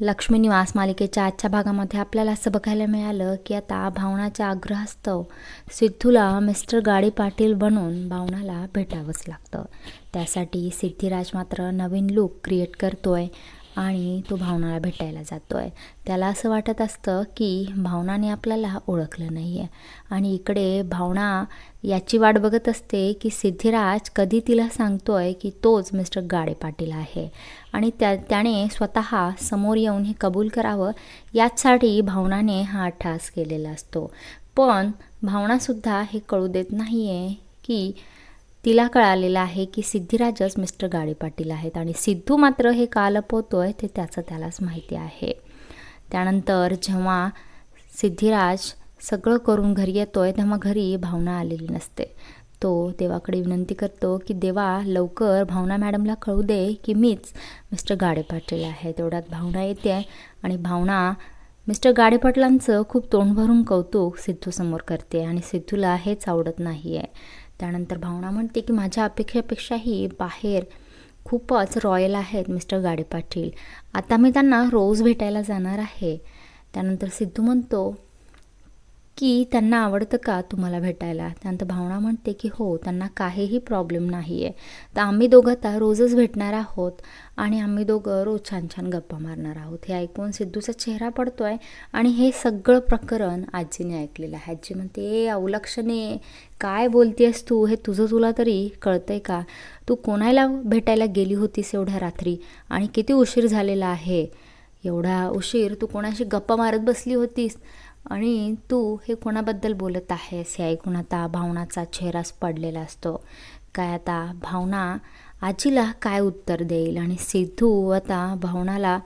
लक्ष्मी निवास मालिकेच्या आजच्या भागामध्ये आपल्याला असं बघायला मिळालं की आता भावनाच्या आग्रहास्तव सिद्धूला मिस्टर गाडी पाटील बनून भावनाला भेटावंच लागतं. त्यासाठी सिद्धिराज मात्र नवीन लूक क्रिएट करतोय. आणि तो भावनाला भेटायला जातो आहे त्याला असं वाटत असतं की भावनाने आपल्याला ओळखलं नाही आहे आणि इकडे भावना याची वाट बघत असते की सिद्धिराज कधी तिला सांगतो आहे की तोच मिस्टर गाडे पाटील आहे. आणि त्या त्याने स्वतः समोर येऊन हे कबूल करावं याचसाठी भावनाने हा अट्टहास केलेला असतो. पण भावनासुद्धा हे कळू देत नाही आहे की तिला कळालेलं आहे की सिद्धिराजच मिस्टर गाडे पाटील आहेत आणि सिद्धू मात्र हे का लपवतोय ते त्याचं त्यालाच माहिती आहे. त्यानंतर जेव्हा सिद्धिराज सगळं करून घरी येतोय तेव्हा घरी भावना आलेली नसते. तो देवाकडे विनंती करतो की देवा लवकर भावना मॅडमला कळू दे की मीच मिस्टर गाडे पाटील आहे. तेवढ्यात भावना येते आणि भावना मिस्टर गाडे पाटलांचं खूप तोंड भरून कौतुक सिद्धूसमोर करते आणि सिद्धूला हेच आवडत नाही आहे त्यानंतर भावना म्हणते की माझ्या अपेक्षेपेक्षाही बाहेर खूपच रॉयल आहेत मिस्टर गाडे पाटील. आता मी त्यांना रोज भेटायला जाणार आहे. त्यानंतर सिद्धू म्हणतो की त्यांना आवडतं का तुम्हाला भेटायला? त्यानंतर भावना म्हणते की हो त्यांना काहीही प्रॉब्लेम नाही आहे तर आम्ही दोघं आता रोजच भेटणार आहोत आणि आम्ही दोघं रोज छान छान गप्पा मारणार आहोत. हे ऐकून सिद्धूचा चेहरा पडतो आहे आणि हे सगळं प्रकरण आजीने ऐकलेलं आहे. आजी म्हणते ए अवलक्षणे काय बोलतेस तू? हे तुझं तुला तरी कळतंय का? तू कोणाला भेटायला गेली होतीस एवढ्या रात्री? आणि किती उशीर झालेला आहे? एवढा उशीर तू कोणाशी गप्पा मारत बसली होतीस? आणि तू हे कोणाबद्दल बोलत आहेस हे ऐकून आता भावनाचा चेहराच पडलेला असतो. काय आता भावना आजीला काय उत्तर देईल? आणि सिद्धू आता भावनाला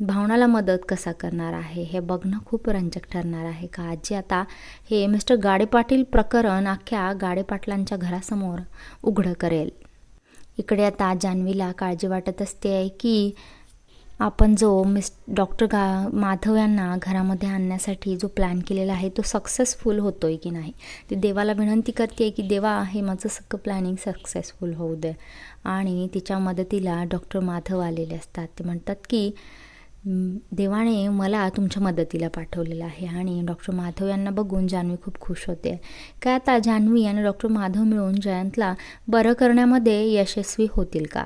भावनाला मदत कसा करणार आहे? हे बघणं खूप रंजक ठरणार आहे का? आजी आता हे मिस्टर गाडे पाटील प्रकरण अख्ख्या गाडे पाटलांच्या घरासमोर उघडं करेल. इकडे आता जान्हवीला काळजी वाटत असते की आपण जो मिस डॉक्टर गा माधव यांना घरामध्ये आणण्यासाठी जो प्लॅन केलेला आहे तो सक्सेसफुल होतो आहे की नाही? ती देवाला विनंती करते आहे की देवा हे माझं सगळं प्लॅनिंग सक्सेसफुल होऊ दे. आणि तिच्या मदतीला डॉक्टर माधव आलेले असतात. ते म्हणतात की देवाने मला तुमच्या मदतीला पाठवलेलं आहे. आणि डॉक्टर माधव यांना बघून जान्हवी खूप खुश होते. काय आता जान्हवी आणि डॉक्टर माधव मिळून जयंतला बरं करण्यामध्ये यशस्वी होतील का?